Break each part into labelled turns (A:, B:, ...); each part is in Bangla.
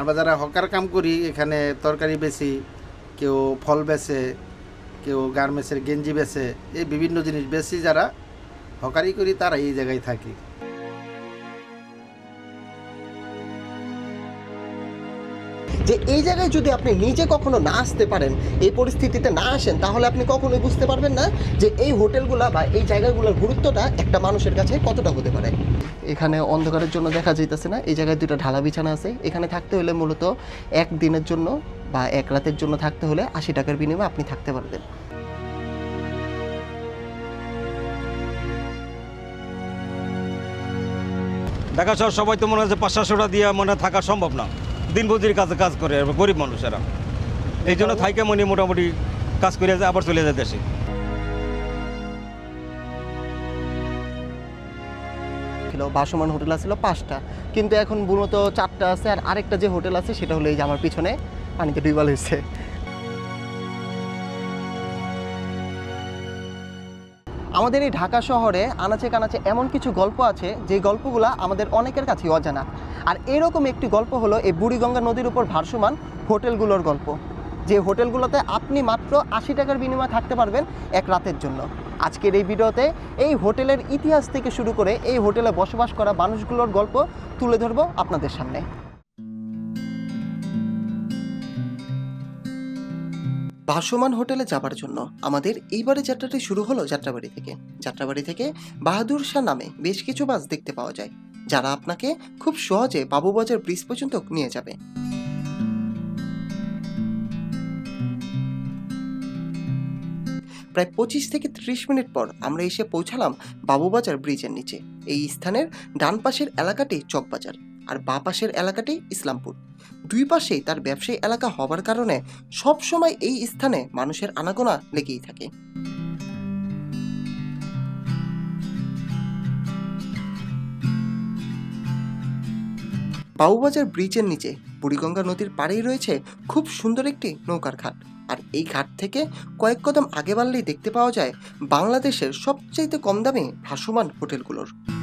A: আমরা যারা হকার কাম করি, এখানে তরকারি বেশি কেউ ফল বেচে, কেউ গার্মেন্টসের গেঞ্জি বেচে, এই বিভিন্ন জিনিস বেশি যারা হকারি করি, তারা এই জায়গায় থাকি।
B: যে এই জায়গায় যদি আপনি নিজে কখনো না আসতে পারেন এই পরিস্থিতিতে না আসেন তাহলে আপনি কখনোই বুঝতে পারবেন না যে এই হোটেলগুলা বা এই জায়গাগুলোর গুরুত্বটা একটা মানুষের কাছে কতটা হতে পারে। এখানে অন্ধকারের জন্য দেখা যাইতেছে না এই জায়গায় দুটো ঢালা বিছানা আছে। এখানে থাকতে হলে মূলত এক দিনের জন্য বা এক রাতের জন্য থাকতে হলে আশি টাকার বিনিময়ে আপনি থাকতে পারবেন।
C: ঢাকা শহর সবাই তো মনে হচ্ছে পাঁচ সাতশোটা দিয়ে মনে থাকা সম্ভব না। দিন মজুরি কাজে কাজ করে গরিব মানুষেরা। এই জন্য থাইকে মনে মোটামুটি কাজ করে যায়, আবার চলে যায় দেশে।
B: বাসমান হোটেল আছিল পাঁচটা। কিন্তু এখন মূলত চারটা আছে আর আরেকটা যে হোটেল আছে সেটা হলো এই যে আমার পিছনে। পানিতে ডুবাল হয়েছে আমাদের এই ঢাকা শহরে আনাচে কানাচে এমন কিছু গল্প আছে যে গল্পগুলো আমাদের অনেকের কাছেই অজানা। আর এরকম একটি গল্প হলো এই বুড়িগঙ্গা নদীর উপর ভারসমান হোটেলগুলোর গল্প, যে হোটেলগুলোতে আপনি মাত্র আশি টাকার বিনিময়ে থাকতে পারবেন এক রাতের জন্য। আজকের এই ভিডিওতে এই হোটেলের ইতিহাস থেকে শুরু করে এই হোটেলে বসবাস করা মানুষগুলোর গল্প তুলে ধরবো আপনাদের সামনে। ভাসমান হোটেলে যাবার জন্য আমাদের এইবারে যাত্রাটি শুরু হলো যাত্রাবাড়ি থেকে। যাত্রাবাড়ি থেকে বাহাদুর শাহ নামে বেশ কিছু বাস দেখতে পাওয়া যায়, যারা আপনাকে খুব সহজে বাবুবাজার ব্রিজ পর্যন্ত নিয়ে যাবে। প্রায় পঁচিশ থেকে ত্রিশ মিনিট পর আমরা এসে পৌঁছালাম বাবুবাজার ব্রিজের নিচে। এই স্থানের ডান পাশের এলাকাটি চকবাজার। আর বাঁ পাশের এলাকাটি ইসলামপুর। দুই পাশেই তার ব্যবসায়ী এলাকা হবার কারণে সব সময় এই স্থানে মানুষের আনাগোনা লেগেই থাকে। বাবুবাজার ব্রিজের নিচে বুড়িগঙ্গা নদীর পাড়েই রয়েছে খুব সুন্দর একটি নৌকার ঘাট। আর এই ঘাট থেকে কয়েক কদম আগে বাড়লেই দেখতে পাওয়া যায় বাংলাদেশের সবচাইতে কম দামে ভাসমান হোটেলগুলোর।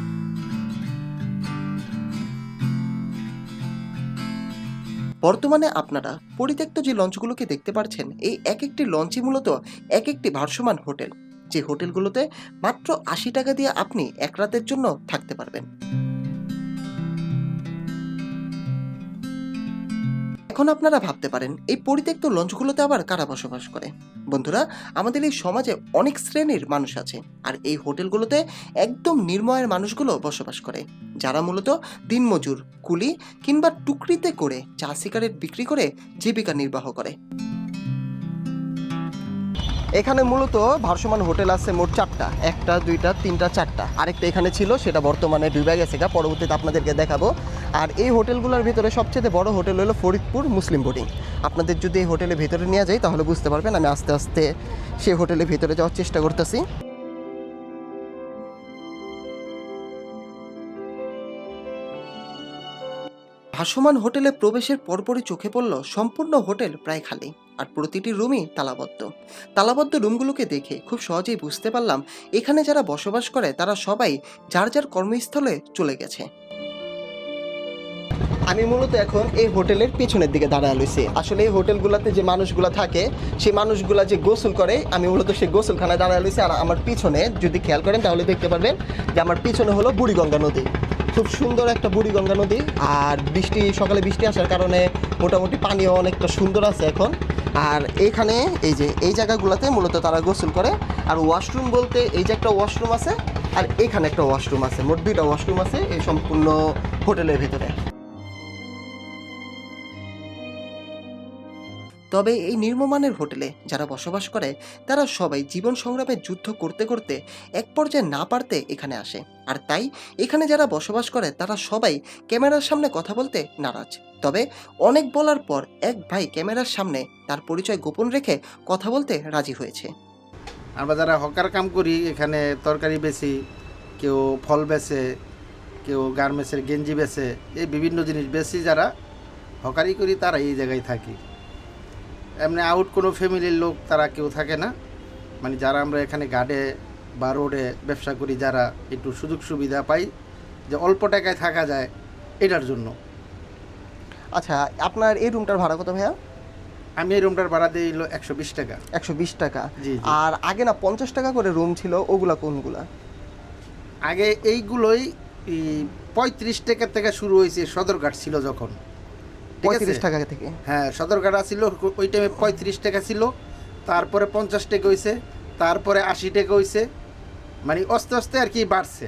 B: বর্তমানে আপনারা পরিত্যক্ত যে লঞ্চগুলোকে দেখতে পারছেন, এই এক একটি লঞ্চই মূলত এক একটি ভারসমান হোটেল। যে হোটেলগুলোতে মাত্র আশি টাকা দিয়ে আপনি এক রাতের জন্য থাকতে পারবেন। এখন আপনারা ভাবতে পারেন? এই পরিত্যক্ত লঞ্চগুলোতে আবার কারা বসবাস করে? বন্ধুরা, আমাদের এই সমাজে অনেক শ্রেণির মানুষ আছে, আর এই হোটেলগুলোতে একদম নির্ময়ের মানুষগুলো বসবাস করে, যারা মূলত দিনমজুর, কুলি কিংবা টুকরিতে করে চা সিগারেট বিক্রি করে জীবিকা নির্বাহ করে। এখানে মূলত ভারসমান হোটেল আছে মোট চারটা, একটা, দুইটা, তিনটা, চারটা। আরেকটা এখানে ছিল, সেটা বর্তমানে ডুবে গেছে পরবর্তীতে আপনাদেরকে দেখাবো। আর এই হোটেলগুলোর ভিতরে সবচেয়ে বড় হোটেল হলো ফরিদপুর মুসলিম বোর্ডিং। আপনাদের যদি এই হোটেলের ভিতরে নিয়ে যাই, তাহলে বুঝতে পারবেন আমি আস্তে আস্তে সেই হোটেলের ভিতরে যাওয়ার চেষ্টা করতেছি। ভাসমান হোটেলে প্রবেশের পরপরই চোখে পড়ল সম্পূর্ণ হোটেল প্রায় খালি, আর প্রতিটি রুমই তালাবদ্ধ। তালাবদ্ধ রুমগুলোকে দেখে খুব সহজেই বুঝতে পারলাম, এখানে যারা বসবাস করে তারা সবাই যার যার কর্মস্থলে চলে গেছে। আমি মূলত এখন এই হোটেলের পেছনের দিকে দাঁড়ায় লইছি আসলে এই হোটেলগুলোতে যে মানুষগুলো থাকে, সেই মানুষগুলা যে গোসল করে, আমি মূলত সেই গোসলখানায় দাঁড়ায় লইছি আর আমার পিছনে, যদি খেয়াল করেন, তাহলে দেখতে পারবেন যে আমার পিছনে হলো বুড়িগঙ্গা নদী। খুব সুন্দর একটা বুড়িগঙ্গা নদী। আর বৃষ্টি, সকালে বৃষ্টি আসার কারণে মোটামুটি পানিও অনেকটা সুন্দর আছে এখন। আর এখানে এই যে, এই জায়গাগুলোতে মূলত তারা গোসল করে। আর ওয়াশরুম বলতে এই যে একটা ওয়াশরুম আছে, আর এখানে একটা ওয়াশরুম আছে। মোট দুইটা ওয়াশরুম আছে এই সম্পূর্ণ হোটেলের ভিতরে। তবে এই নির্মমানের হোটেলে যারা বসবাস করে, তারা সবাই জীবন সংগ্রামে যুদ্ধ করতে করতে এক পর্যায়ে না পারতে এখানে আসে। আর তাই এখানে যারা বসবাস করে, তারা সবাই ক্যামেরার সামনে কথা বলতে নারাজ। তবে অনেক বলার পর এক ভাই ক্যামেরার সামনে তার পরিচয় গোপন রেখে কথা বলতে রাজি হয়েছে।
A: আমরা যারা হকার কাম করি, এখানে তরকারি বেচি, কেউ ফল বেচে, কেউ গার্মেন্টসের গেঞ্জি বেচে, এই বিভিন্ন জিনিস বেশি যারা, হকারি করি তারা এই জায়গায় থাকি। এমনি আউট কোনো ফ্যামিলির লোক তারা কেউ থাকে না। মানে যারা আমরা এখানে গার্ডে বা রোডে ব্যবসা করি যারা একটু সুযোগ সুবিধা পাই যে অল্প টাকায় থাকা যায় এটার জন্য।
B: আচ্ছা আপনার এই রুমটার ভাড়া কত ভাইয়া?
A: আমি এই রুমটার ভাড়া দিই হলো একশো বিশ টাকা।
B: একশো বিশ টাকা।
A: জি।
B: আর আগে না পঞ্চাশ টাকা করে রুম ছিল ওগুলা কোনগুলা?
A: আগে এইগুলোই পঁয়ত্রিশ টাকা থেকে শুরু হয়েছে সদরঘাট ছিল যখন?
B: পঁয়ত্রিশ টাকা থেকে।
A: হ্যাঁ সদরঘাট ছিল ওই টাইমে পঁয়ত্রিশ টাকা ছিল। তারপরে পঞ্চাশ টাকা হয়েছে তারপরে আশি টাকা হয়েছে মানে আস্তে আস্তে আর কি বাড়ছে।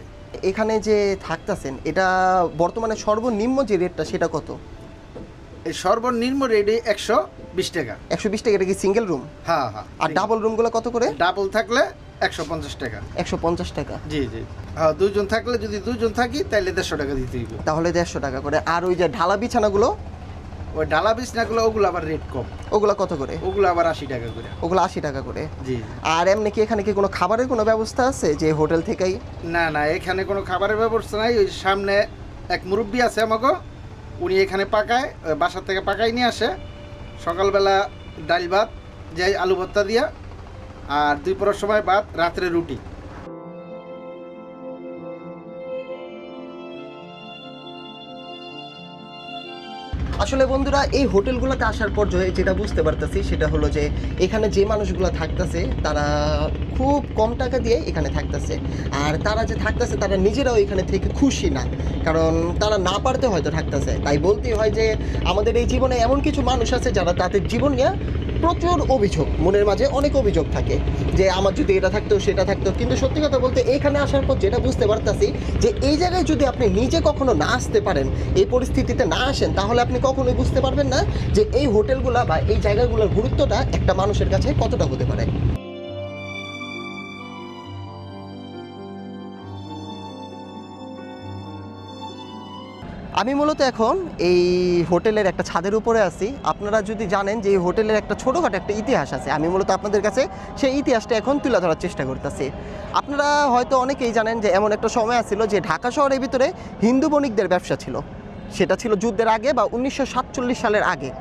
B: এখানে যে থাকতেছেন এটা বর্তমানে সর্বনিম্ন যে রেটটা সেটা কত?
A: এই সর্বনিম্ন রেটে একশো বিশ টাকা।
B: একশো বিশ টাকা এটা কি সিঙ্গেল রুম
A: হ্যাঁ হ্যাঁ
B: আর ডাবল রুমগুলো কত করে?
A: ডাবল থাকলে একশো পঞ্চাশ টাকা।
B: একশো পঞ্চাশ টাকা।
A: জি জি। হ্যাঁ দুইজন থাকলে যদি দুজন থাকি তাহলে দেড়শো টাকা দিতে
B: তাহলে দেড়শো টাকা করে। আর ওই যে ঢালা বিছানাগুলো
A: ওই ডালা বিছনাগুলো ওগুলো আবার রেট কম।
B: ওগুলো কত করে?
A: ওগুলো আবার আশি টাকা করে।
B: ওগুলো আশি টাকা করে?
A: জি।
B: আর এমনি কি এখানে কি কোনো খাবারের কোনো ব্যবস্থা আছে যে হোটেল থেকেই?
A: না না এখানে কোনো খাবারের ব্যবস্থা নাই। ওই সামনে এক মুরব্বী আছে আমাকে উনি এখানে পাকায় ওই বাসার থেকে পাকাই নিয়ে আসে। সকালবেলা ডাল ভাত যাই আলু ভর্তা দিয়া আর দুই পরের সময় ভাত রাত্রে রুটি।
B: আসলে বন্ধুরা, এই হোটেলগুলোতে আসার পর যেটা বুঝতে পারতেছি, সেটা হলো যে, এখানে যে মানুষগুলো থাকতেছে, তারা খুব কম টাকা দিয়ে এখানে থাকতেছে। আর তারা যে থাকতেছে, তারা নিজেরাও এখানে থেকে খুশি না। কারণ তারা না পারতে হয়তো থাকতেছে। তাই বলতেই হয় যে, আমাদের এই জীবনে এমন কিছু মানুষ আছে যারা তাদের জীবন নিয়ে প্রচুর অভিযোগ, মনের মাঝে অনেক অভিযোগ থাকে যে আমার যদি এটা থাকতো, সেটা থাকতো। কিন্তু সত্যি কথা বলতে এখানে আসার পর যেটা বুঝতে পারতাছি যে এই জায়গায় যদি আপনি নিজে কখনো না আসতে পারেন, এই পরিস্থিতিতে না আসেন, তাহলে আপনি কখনোই বুঝতে পারবেন না যে এই হোটেলগুলা বা এই জায়গাগুলোর গুরুত্বটা একটা মানুষের কাছে কতটা হতে পারে। আমি মূলত এখন এই হোটেলের একটা ছাদের উপরে আছি। আপনারা যদি জানেন যে এই হোটেলের একটা ছোটোখাটো একটা ইতিহাস আছে, আমি মূলত আপনাদের কাছে সেই ইতিহাসটা এখন তুলে ধরার চেষ্টা করতেছি। আপনারা হয়তো অনেকেই জানেন যে এমন একটা সময় আছিল যে ঢাকা শহরের ভিতরে হিন্দু বণিকদের ব্যবসা ছিল। সেটা ছিল যুদ্ধের আগে বা উনিশশো সাতচল্লিশ সালের আগে।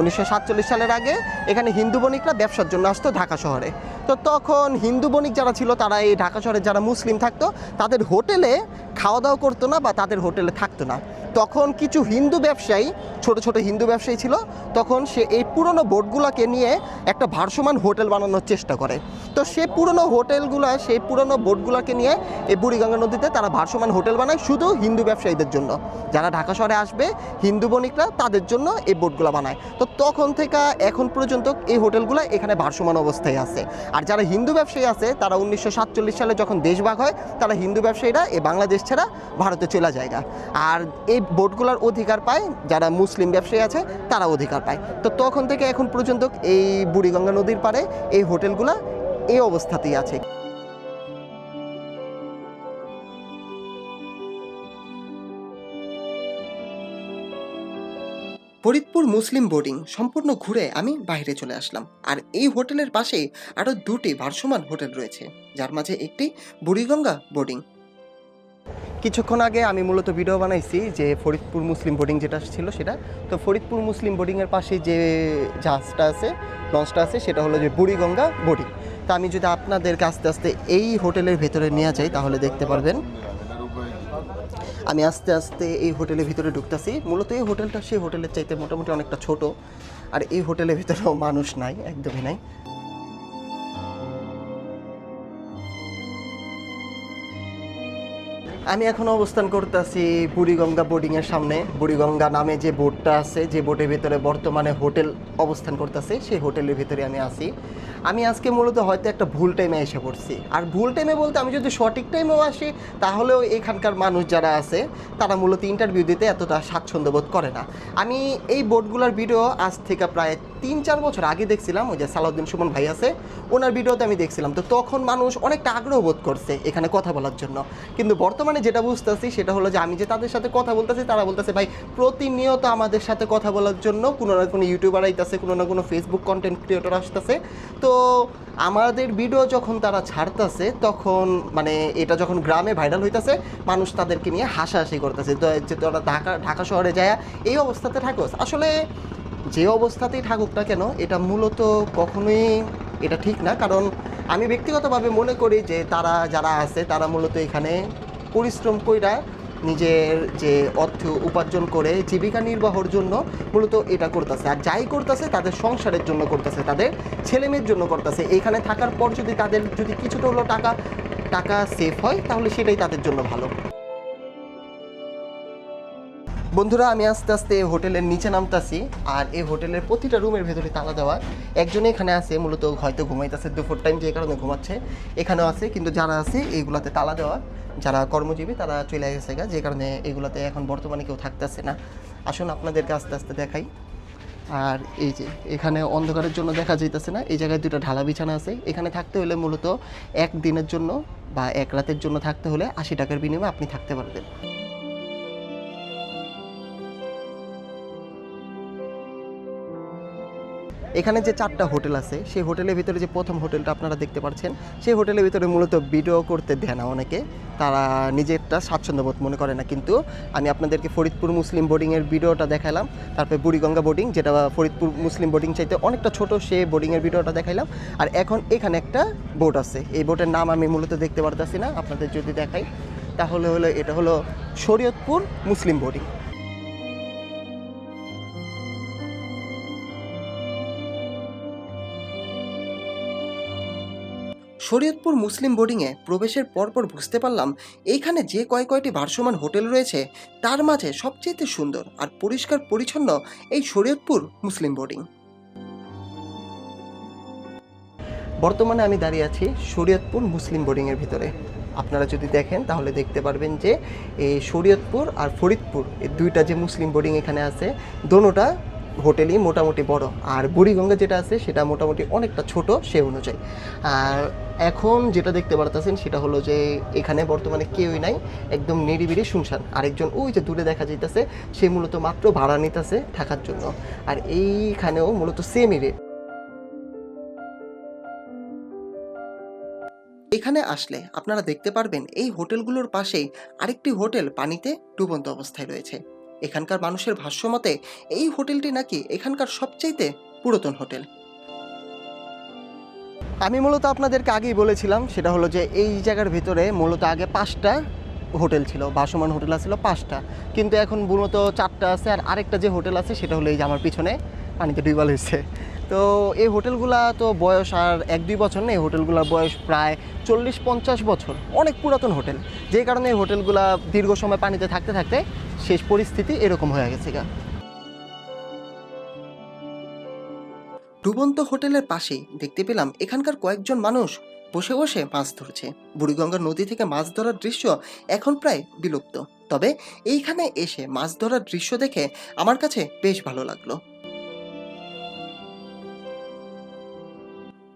B: উনিশশো সাতচল্লিশ সালের আগে এখানে হিন্দু বণিকরা ব্যবসার জন্য আসতো ঢাকা শহরে। তো তখন হিন্দু বণিক যারা ছিল, তারা এই ঢাকা শহরে যারা মুসলিম থাকতো, তাদের হোটেলে খাওয়া দাওয়া করতো না বা তাদের হোটেলে থাকতো না। তখন কিছু হিন্দু ব্যবসায়ী, ছোট ছোট হিন্দু ব্যবসায়ী ছিল, তখন সে এই পুরনো বোটগুলোকে নিয়ে একটা ভারসমান হোটেল বানানোর চেষ্টা করে। তো সেই পুরনো হোটেলগুলো, সেই পুরনো বোটগুলোকে নিয়ে এই বুড়িগঙ্গা নদীতে তারা ভারসমান হোটেল বানায় শুধু হিন্দু ব্যবসায়ীদের জন্য। যারা ঢাকা শহরে আসবে, হিন্দু বণিকরা তাদের জন্য এই বোটগুলো বানায়। তো তখন থেকে এখন পর্যন্ত এই হোটেলগুলো এখানে ভারসমান অবস্থায় আছে। আর যারা হিন্দু ব্যবসায়ী আছে, তারা উনিশশো সাতচল্লিশ সালে যখন দেশভাগ হয়, তারা হিন্দু ব্যবসায়ীরা এই বাংলাদেশ ছাড়া ভারতে চলে যায় আর এই বোটগুলোর অধিকার পায়, যারা মুসলিম ব্যবসায়ী আছে, তারা অধিকার পায়। তো তখন থেকে এখন পর্যন্ত এই বুড়িগঙ্গা নদীর পাড়ে এই হোটেলগুলো এই অবস্থাতেই আছে। ফরিদপুর মুসলিম বোর্ডিং সম্পূর্ণ ঘুরে আমি বাইরে চলে আসলাম। আর এই হোটেলের পাশে আরও দুটি ভারসমান হোটেল রয়েছে, যার মাঝে একটি বুড়িগঙ্গা বোর্ডিং। কিছুক্ষণ আগে আমি মূলত ভিডিও বানাইছি যে ফরিদপুর মুসলিম বোর্ডিং যেটা ছিল সেটা। তো ফরিদপুর মুসলিম বোর্ডিংয়ের পাশে যে জাহাজটা আছে লঞ্চটা আছে, সেটা হলো যে বুড়িগঙ্গা বোর্ডিং তা আমি যদি আপনাদেরকে আস্তে আস্তে এই হোটেলের ভেতরে নিয়ে যাই, তাহলে দেখতে পারবেন। আমি আস্তে আস্তে এই হোটেলের ভিতরে ঢুকতেছি। মূলত এই হোটেলটা সেই হোটেলের চাইতে মোটামুটি অনেকটা ছোট। আর এই হোটেলের ভিতরেও মানুষ নাই, একদমই নাই। আমি এখন অবস্থান করতেছি বুড়িগঙ্গা বোর্ডিংয়ের সামনে। বুড়িগঙ্গা নামে যে বোর্ডটা আছে, যে বোর্ডের ভিতরে বর্তমানে হোটেল অবস্থান করতেছে, সেই হোটেলের ভিতরে আমি আছি। আমি আজকে মূলত হয়তো একটা ভুল টাইমে এসে পড়ছি। আর ভুল টাইমে বলতে আমি যদি সঠিক টাইমেও আসি, তাহলেও এখানকার মানুষ যারা আছে, তারা মূলত ইন্টারভিউ দিতে এতটা স্বাচ্ছন্দ্য বোধ করে না। আমি এই বোর্ডগুলোর ভিডিও আজ থেকে প্রায় তিন চার বছর আগে দেখছিলাম, ওই যে সালাউদ্দিন সুমন ভাই আছে, ওনার ভিডিওতে আমি দেখছিলাম। তো তখন মানুষ অনেকটা আগ্রহ বোধ করছে এখানে কথা বলার জন্য। কিন্তু বর্তমানে যেটা বুঝতেছি, সেটা হলো যে আমি যে তাদের সাথে কথা বলতেছি, তারা বলতেছে, ভাই, প্রতিনিয়ত আমাদের সাথে কথা বলার জন্য কোনো না কোনো ইউটিউবার আইতেছে, কোনো না কোনো ফেসবুক কন্টেন্ট ক্রিয়েটর আসতেছে। তো আমাদের ভিডিও যখন তারা ছাড়তেছে, তখন মানে এটা যখন গ্রামে ভাইরাল হইতাছে, মানুষ তাদেরকে নিয়ে হাসাহাসি করতেছে। তো যে তোরা ঢাকা ঢাকা শহরে যায় এই অবস্থাতে থাকোস। আসলে যে অবস্থাতেই থাকুক না কেন, এটা মূলত কখনোই এটা ঠিক না। কারণ আমি ব্যক্তিগতভাবে মনে করি যে তারা যারা আছে, তারা মূলত এখানে পরিশ্রম কইরা নিজের যে অর্থ উপার্জন করে জীবিকা নির্বাহর জন্য মূলত এটা করতেছে। আর যাই করতেছে, তাদের সংসারের জন্য করতেছে, তাদের ছেলেমেয়ের জন্য করতেছে। এখানে থাকার পর যদি তাদের যদি কিছুটা হলো টাকা টাকা সেফ হয়, তাহলে সেটাই তাদের জন্য ভালো। বন্ধুরা, আমি আস্তে আস্তে হোটেলের নিচে নামতাছি, আর এই হোটেলের প্রতিটা রুমের ভেতরে তালা দেওয়া। একজনে এখানে আছে, মূলত হয়তো ঘুমাইতেছে দুপুর টাইম যে কারণে ঘুমাচ্ছে। এখানেও আছে, কিন্তু যারা আছে এইগুলাতে তালা দেওয়া। যারা কর্মজীবী, তারা চলে গেছে গা, যে কারণে এগুলাতে এখন বর্তমানে কেউ থাকতেছে না। আসুন আপনাদেরকে আস্তে আস্তে দেখাই। আর এই যে, এখানে অন্ধকারের জন্য দেখা যাইতেছে না, এই জায়গায় দুটো ঢালা বিছানা আছে। এখানে থাকতে হলে মূলত এক দিনের জন্য বা এক রাতের জন্য থাকতে হলে আশি টাকার বিনিময়ে আপনি থাকতে পারবেন। এখানে যে চারটা হোটেল আছে, সেই হোটেলের ভিতরে যে প্রথম হোটেলটা আপনারা দেখতে পাচ্ছেন, সেই হোটেলের ভিতরে মূলত ভিডিও করতে দেয় না অনেকে। তারা নিজেরটা স্বাচ্ছন্দ্যবোধ মনে করে না, কিন্তু আমি আপনাদেরকে ফরিদপুর মুসলিম বোর্ডিংয়ের ভিডিওটা দেখালাম তারপরে বুড়িগঙ্গা বোর্ডিং যেটা ফরিদপুর মুসলিম বোর্ডিং চাইতে অনেকটা ছোট, সে বোর্ডিংয়ের ভিডিওটা দেখাইলাম। আর এখন এখানে একটা বোট আছে, এই বোটের নাম আমি মূলত দেখতে পারতেছি না, আপনাদের যদি দেখাই, তাহলে হলো, এটা হলো Shariatpur Muslim boarding Shariatpur Muslim বোর্ডিংয়ে প্রবেশের পরপর বুঝতে পারলাম, এইখানে যে কয় কয়টি ভারসমান হোটেল রয়েছে, তার মাঝে সবচেয়ে সুন্দর আর পরিষ্কার পরিচ্ছন্ন এই শরীয়তপুর মুসলিম বোর্ডিং। বর্তমানে আমি দাঁড়িয়ে আছি শরীয়তপুর মুসলিম বোর্ডিংয়ের ভিতরে। আপনারা যদি দেখেন, তাহলে দেখতে পারবেন যে, এই শরীয়তপুর আর ফরিদপুর, এই দুইটা যে মুসলিম বোর্ডিং এখানে আছে, দোনোটা হোটেলই মোটামুটি বড়। আর বুড়িগঙ্গা যেটা আছে, সেটা মোটামুটি অনেকটা ছোট সে অনুযায়ী। আর এখন যেটা দেখতে পারতেছেন, সেটা হলো যে এখানে বর্তমানে কেউই নাই, একদম নিরিবিরি শুনশান। আরেকজন ওই যে দূরে দেখা যাইতেছে, সে মূলত মাত্র ভাড়া নিতেছে থাকার জন্য। আর এইখানেও মূলত সেমই রেট এখানে আসলে আপনারা দেখতে পারবেন, এই হোটেলগুলোর পাশেই আরেকটি হোটেল পানিতে ডুবন্ত অবস্থায় রয়েছে। এখানকার মানুষের ভাষ্যমতে এই হোটেলটি নাকি এখানকার সবচাইতে পুরাতন হোটেল। আমি মূলত আপনাদেরকে আগেই বলেছিলাম, সেটা হলো যে এই জায়গার ভিতরে মূলত আগে পাঁচটা হোটেল ছিল, ভাসমান হোটেল ছিল পাঁচটা। কিন্তু এখন মূলত চারটা আছে আর আরেকটা যে হোটেল আছে সেটা হলো এই যে আমার পিছনে। পানিতে ডুবাল হয়েছে। তো এই হোটেলগুলা তো বয়স আর এক দুই বছর নেই হোটেলগুলোর বয়স প্রায় চল্লিশ পঞ্চাশ বছর। অনেক পুরাতন হোটেল। যে কারণে এই হোটেলগুলা দীর্ঘ সময় পানিতে থাকতে থাকতে শেষ পরিস্থিতি এরকম হয়ে গেছে গা। ডুবন্ত হোটেলের পাশেই দেখতে পেলাম এখানকার কয়েকজন মানুষ বসে বসে মাছ ধরছে। বুড়িগঙ্গা নদী থেকে মাছ ধরার দৃশ্য এখন প্রায় বিলুপ্ত। তবে এইখানে এসে মাছ ধরার দৃশ্য দেখে আমার কাছে বেশ ভালো লাগল।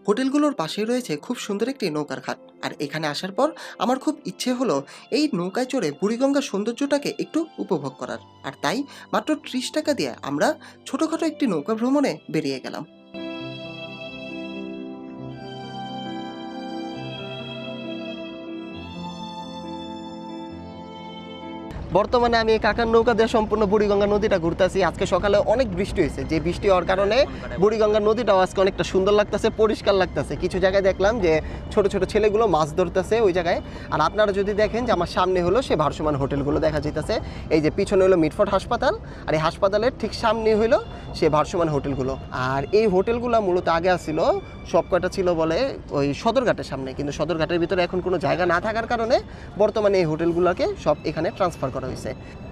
B: হোটেলগুলোর পাশে রয়েছে খুব সুন্দর একটি নৌকার ঘাট। আর এখানে আসার পর আমার খুব ইচ্ছে হলো এই নৌকায় চড়ে বুড়িগঙ্গার সৌন্দর্যটাকে একটু উপভোগ করার। আর তাই মাত্র ত্রিশ টাকা দিয়ে আমরা ছোটোখাটো একটি নৌকা ভ্রমণে বেরিয়ে গেলাম। বর্তমানে আমি কাকার নৌকা দিয়ে সম্পূর্ণ বুড়িগঙ্গা নদীটা ঘুরতেছি। আজকে সকালে অনেক বৃষ্টি হয়েছে। যে বৃষ্টি হওয়ার কারণে বুড়িগঙ্গা নদীটাও আজকে অনেকটা সুন্দর লাগতেছে, পরিষ্কার লাগতেছে। কিছু জায়গায় দেখলাম যে ছোট ছোট ছেলেগুলো মাছ ধরতেছে ওই জায়গায়। আর আপনারা যদি দেখেন যে আমার সামনে হলো সে ভারসমান হোটেলগুলো দেখা যেতেছে এই যে পিছনে হলো মিটফোর্ট হাসপাতাল আর এই হাসপাতালের ঠিক সামনে হলো সে ভারসমান হোটেলগুলো। আর এই হোটেলগুলো মূলত আগে আসছিল সব কয়টা ছিল বলে ওই সদরঘাটের সামনে। কিন্তু সদরঘাটের ভিতরে এখন কোনো জায়গা না থাকার কারণে বর্তমানে এই হোটেলগুলোকে সব এখানে ট্রান্সফার করা হয়েছে।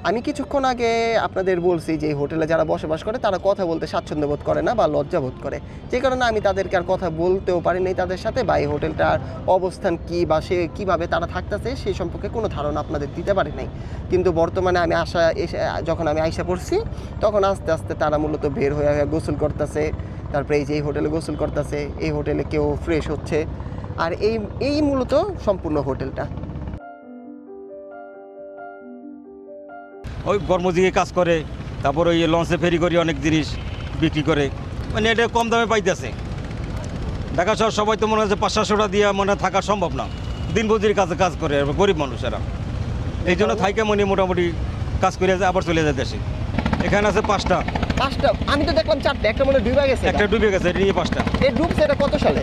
B: আমি কিছুক্ষণ আগে আপনাদের বলছি যে হোটেলে যারা বসবাস করে, তারা কথা বলতে স্বাচ্ছন্দ্য বোধ করে না বা লজ্জা বোধ করে। যে কারণে আমি তাদেরকে আর কথা বলতেও পারিনি তাদের সাথে বা এই হোটেলটার অবস্থান কি বা সে কীভাবে তারা থাকতেছে সেই সম্পর্কে কোনো ধারণা আপনাদের দিতে পারি নাই। কিন্তু বর্তমানে আমি আসা এসে, যখন আমি আইসা পড়ছি, তখন আস্তে আস্তে তারা মূলত বের হয়ে হয়ে গোসল করতেছে। তারপরে এই যে এই হোটেলে গোসল করতেছে, এই হোটেলে কেউ ফ্রেশ হচ্ছে। আর এই এই মূলত সম্পূর্ণ হোটেলটা।
C: ওই কর্মজীবী কাজ করে তারপর ওই লঞ্চে ফেরি করে অনেক জিনিস বিক্রি করে। মানে এটা কম দামে পাইতেছে। ঢাকা শহর সবাই তো মনে হচ্ছে পাঁচ সাতশোটা দিয়ে মানে থাকা সম্ভব না। দিন মজুরি কাজে কাজ করে গরিব মানুষেরা। এই জন্য থাইকে মনে মোটামুটি কাজ করে যায় আবার চলে যায় দেশে। এখানে আছে পাঁচটা।
B: পাঁচটা? আমি তো দেখলাম চারটে একটা মনে ডুবে গেছে
C: একটা ডুবে গেছে এটা নিয়ে পাঁচটা।
B: এই ডুবছে এটা কত সালে?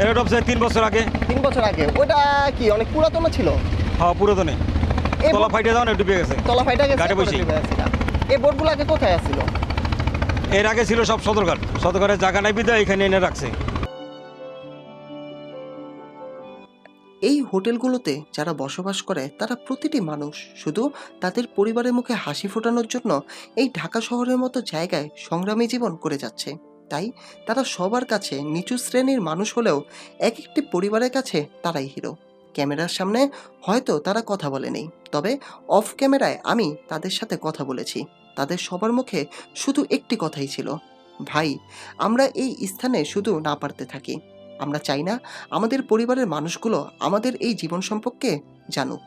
C: এটা ডুবছে তিন বছর আগে।
B: তিন বছর আগে। ওটা কি অনেক পুরাতন ছিল?
C: হ্যাঁ পুরাতনে। তলা ফাইটে যাওয়া ডুবে গেছে।
B: তলা ফাইটা গেছে
C: গাড়ি
B: না। এই বোটগুলো আগে কোথায় আসছিল
C: এর আগে ছিল সব সদরঘাট। সদরঘাটের জায়গা নাই বিদায় এখানে এনে রাখছে।
B: এই হোটেলগুলোতে যারা বসবাস করে তারা প্রতিটি মানুষ। শুধু তাদের পরিবারের মুখে হাসি ফোটানোর জন্য এই ঢাকা শহরের মতো জায়গায় সংগ্রামী জীবন করে যাচ্ছে। তাই তারা সবার কাছে নিচু শ্রেণির মানুষ হলেও এক একটি পরিবারের কাছে তারাই হিরো। ক্যামেরার সামনে হয়তো তারা কথা বলেনি। তবে অফ ক্যামেরায় আমি তাদের সাথে কথা বলেছি। তাদের সবার মুখে শুধু একটি কথাই ছিল, ভাই, আমরা এই স্থানে শুধু না পারতে থাকি। আমরা চাই না আমাদের পরিবারের মানুষগুলো আমাদের এই জীবন সম্পর্কে জানুক।